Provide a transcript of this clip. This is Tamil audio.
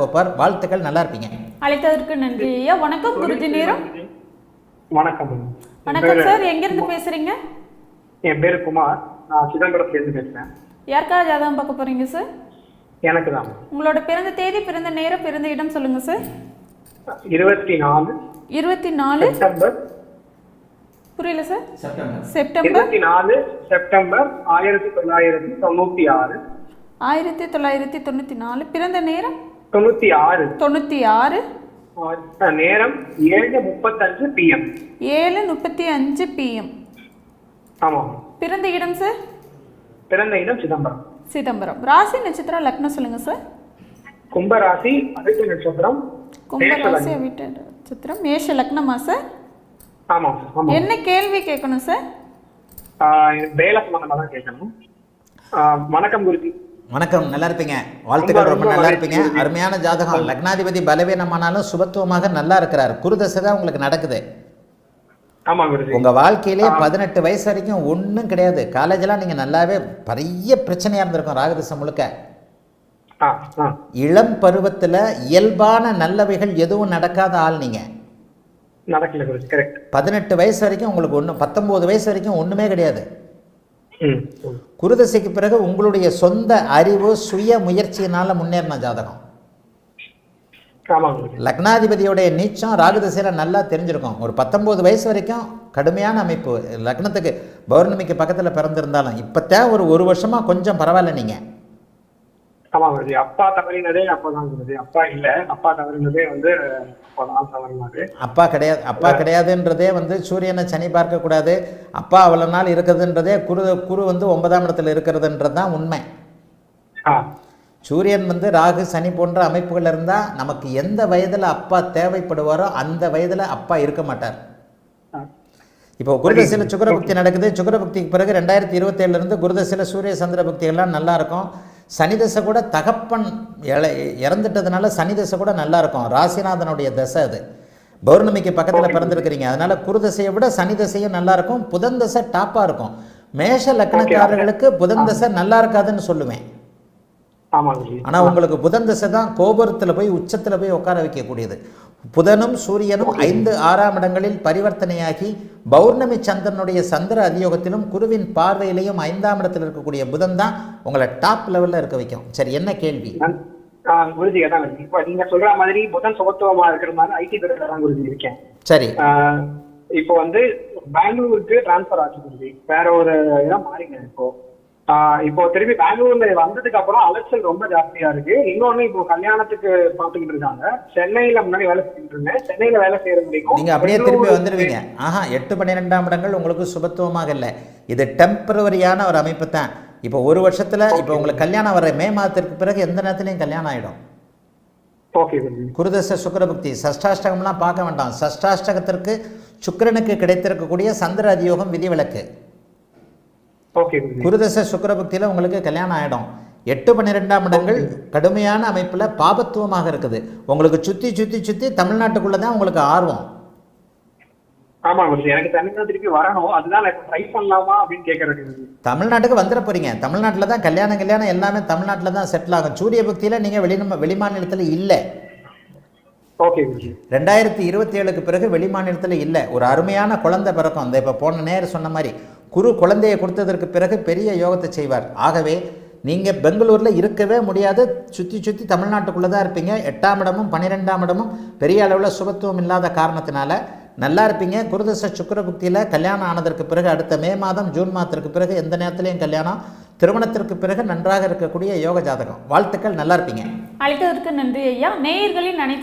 கோப்பார் வாழ்த்துக்கள் நல்லா இருப்பீங்க. அழைத்ததற்கு நன்றி ஐயா. வணக்கம். குருஜி நேரம். வணக்கம். வணக்கம் சார். எங்கிருந்து பேசுறீங்க? என் பேரு குமார். நான் சிதம்பரத்துல இருந்து பேசுறேன். யாருக்காக ஜாதகம் பார்க்க போறீங்க சார்? எனக்கு தான். உங்களோட பிறந்த தேதி பிறந்த நேரம் பிறந்த இடம் சொல்லுங்க சார். இருபத்தி நாலு இருபத்தி நாலு செப்டம்பர். புரியல சார். செப்டம்பர். செப்டம்பர். இருபத்தி நாலு செப்டம்பர் ஆயிரத்தி தொள்ளாயிரத்தி தொண்ணூத்தி ஆறு. ஆயிரத்தி தொள்ளாயிரத்தி தொண்ணூற்றி நாலு. பிறந்த நேரம்? தொண்ணூத்தி ஆறு. தொண்ணூற்றி ஆறு. நேரம் ஏழு முப்பத்தஞ்சு பிஎம் ஏழு முப்பத்தி அஞ்சு பிஎம் ஆமாம். பிறந்த இடம் சார் பிறந்த இடம் சிதம்பரம். சிதம்பரம். ராசி நட்சத்திரம் லக்னம் சொல்லுங்க சார் கும்பராசி அதிர்ஷ்ட நட்சத்திரம் கும்பராசி அவிட்ட நட்சத்திரம் மேஷ லக்னமா சார் ஆமாம் ஆமாம். என்ன கேள்வி கேட்கணும் சார் வேலை சம்பந்தமா தான் கேட்கணும். வணக்கம் குருஜி. வணக்கம் நல்லா இருப்பீங்க. வாழ்த்துக்கள் ரொம்ப நல்லா. இருப்பீங்க. அருமையான ஜாதகம். லக்னாதிபதி பலவீனமானாலும் சுபத்துவமாக நல்லா இருக்கிறார். குருதசை தான் உங்களுக்கு நடக்குது. உங்க வாழ்க்கையிலே பதினெட்டு வயசு வரைக்கும் ஒன்றும் கிடையாது. காலேஜெல்லாம் நீங்க நல்லாவே பெரிய பிரச்சனையா இருந்திருக்கும் ராகதசம் முழுக்க. இளம் பருவத்துல இயல்பான நல்லவைகள் எதுவும் நடக்காத ஆள் நீங்க. பதினெட்டு வயசு வரைக்கும் உங்களுக்கு ஒன்று பத்தொம்போது வயசு வரைக்கும் ஒன்றுமே கிடையாது. குருதசைக்கு பிறகு உங்களுடைய சொந்த அறிவு சுய முயற்சியினால முன்னேறின ஜாதகம். லக்னாதிபதியோடைய நீச்சம் ராகுதசையில் நல்லா தெரிஞ்சிருக்கும். ஒரு பத்தொம்போது வயசு வரைக்கும் கடுமையான அமைப்பு. லக்னத்துக்கு பௌர்ணமிக்கு பக்கத்தில் பிறந்திருந்தாலும் இப்போத்தான் ஒரு ஒரு வருஷமாக கொஞ்சம் பரவாயில்ல நீங்கள் ஆமா குருஜி அப்பா தவறினதே அப்பதான் குருஜி அப்பா இல்ல. அப்பா தவறினதே வந்து அப்பா கிடையாது. அப்பா கிடையாதுன்றதே வந்து சூரியனை சனி பார்க்கக்கூடாது அப்பா அவ்வளோ நாள் இருக்குதுன்றதே குரு குரு வந்து ஒன்பதாம் இடத்துல இருக்கிறதுன்றது தான் உண்மை சூரியன் வந்து ராகு சனி போன்ற அமைப்புகள் இருந்தால் நமக்கு எந்த வயதில் அப்பா தேவைப்படுவாரோ அந்த வயதில் அப்பா இருக்க மாட்டார். இப்போ குருதசையில் சுக்கரபக்தி நடக்குது. சுக்கரபக்திக்கு பிறகு ரெண்டாயிரத்தி இருபத்தேழுலேருந்து குருதசையில் சூரிய சந்திர பக்திகள்லாம் நல்லா இருக்கும். சனிதசை கூட தகப்பன் இழ இறந்துட்டதுனால சனிதசை கூட நல்லா இருக்கும் ராசிநாதனுடைய தசை அது. பௌர்ணமிக்கு பக்கத்தில் பிறந்திருக்கிறீங்க. அதனால குருதசையை விட சனி தசையும் நல்லா இருக்கும் புதன் தசை டாப்பாக இருக்கும். மேஷ லக்னக்காரர்களுக்கு புதன் தசை நல்லா இருக்காதுன்னு சொல்லுவேன். ஆனால் உங்களுக்கு புதன் தசை தான் கோபுரத்தில் போய் உச்சத்தில் போய் உட்கார வைக்கக்கூடியது. புதனும் சூரியனும் ஐந்து ஆறாம் இடங்களில் பரிவர்த்தனையாகி பௌர்ணமி சந்திரனுடைய சந்திர அதியோகத்திலும் குருவின் பார்வையிலையும் ஐந்தாம் இடத்தில் இருக்கக்கூடிய புதன் தான் உங்களை டாப் லெவலில் இருக்க வைக்கும். சரி என்ன கேள்வி? குருஜி அதான் இப்ப நீங்க சொல்ற மாதிரி புதன் சுபத்துவமா இருக்கிறதுனால ஐடி துறையில தான் குருஜி இருக்கேன். சரி. இப்போ வந்து பெங்களூருக்கு டிரான்ஸ்ஃபர் ஆச்சு குருஜி. வேற ஒரு இடம் மாறிங்க இப்போ. இப்போ திருப்பி பெங்களூர்ல வந்ததுக்கு அப்புறம் அலைச்சல் ரொம்ப ஜாஸ்தியா இருக்கு. இன்னொன்னு இப்போ கல்யாணத்துக்கு பாத்துக்கிட்டு இருக்காங்க. சென்னையில முன்னாடி வேலை செஞ்சுட்டு இருந்தேன். சென்னையில வேலை செய்யற முடியும் நீங்கள் அப்படியே திருப்பி வந்துடுவீங்க ஆஹா எட்டு பன்னிரெண்டாம் இடங்கள் உங்களுக்கு சுபத்துவமாக இல்லை. இது டெம்பரவரியான ஒரு அமைப்பு தான். இப்போ ஒரு வருஷத்தில் இப்போ உங்களுக்கு கல்யாணம் வர மே மாதத்திற்கு பிறகு எந்த நேரத்துலையும் கல்யாணம் குருஜி குருதச சுக்கரபக்தி சஷ்டாஷ்டகம்லாம் பார்க்க வேண்டாம். சஷ்டாஷ்டகத்திற்கு சுக்கிரனுக்கு கிடைத்திருக்கக்கூடிய சந்திர அதியோகம் விதிவிலக்கு. குருதச சுக்கரபக்தியில் உங்களுக்கு கல்யாணம் ஆகிடும் எட்டு பன்னிரெண்டாம் இடங்கள் கடுமையான அமைப்பில் பாபத்துவமாக இருக்குது. உங்களுக்கு சுற்றி சுற்றி சுற்றி தமிழ்நாட்டுக்குள்ளே தான் உங்களுக்கு ஆர்வம். தமிழ்நாட்டுக்கு வந்துட போகிறீங்க தமிழ்நாட்டில் தான் கல்யாணம் கல்யாணம் எல்லாமே தமிழ்நாட்டில் தான் செட்டில் ஆகும். சூரிய பக்தியில் நீங்கள் வெளி வெளிமாநிலத்தில் இல்லை. ரெண்டாயிரத்தி இருபத்தி ஏழுக்கு பிறகு வெளிமாநிலத்தில் இல்லை. ஒரு அருமையான குழந்தை பிறக்கும். அந்த இப்போ போன நேரம் சொன்ன மாதிரி. குரு குழந்தையை கொடுத்ததற்கு பிறகு பெரிய யோகத்தை செய்வார். ஆகவே நீங்கள் பெங்களூரில் இருக்கவே முடியாது. சுற்றி சுற்றி தமிழ்நாட்டுக்குள்ளே தான் இருப்பீங்க. எட்டாம் இடமும் பன்னிரெண்டாம் இடமும் பெரிய அளவில் சுபத்துவம் இல்லாத காரணத்தினால நல்லா இருப்பீங்க. குருதச சுக்கரபுக்தியில் கல்யாணம் ஆனதற்கு பிறகு அடுத்த மே மாதம் ஜூன் மாதத்திற்கு பிறகு எந்த நேரத்துலையும் கல்யாணம் திருமணத்திற்கு பிறகு நன்றாக இருக்கக்கூடிய யோக ஜாதகம். வாழ்த்துக்கள் நல்லா இருப்பீங்க. அழைத்ததற்கு நன்றி ஐயா. நேயர்களின் அனைத்து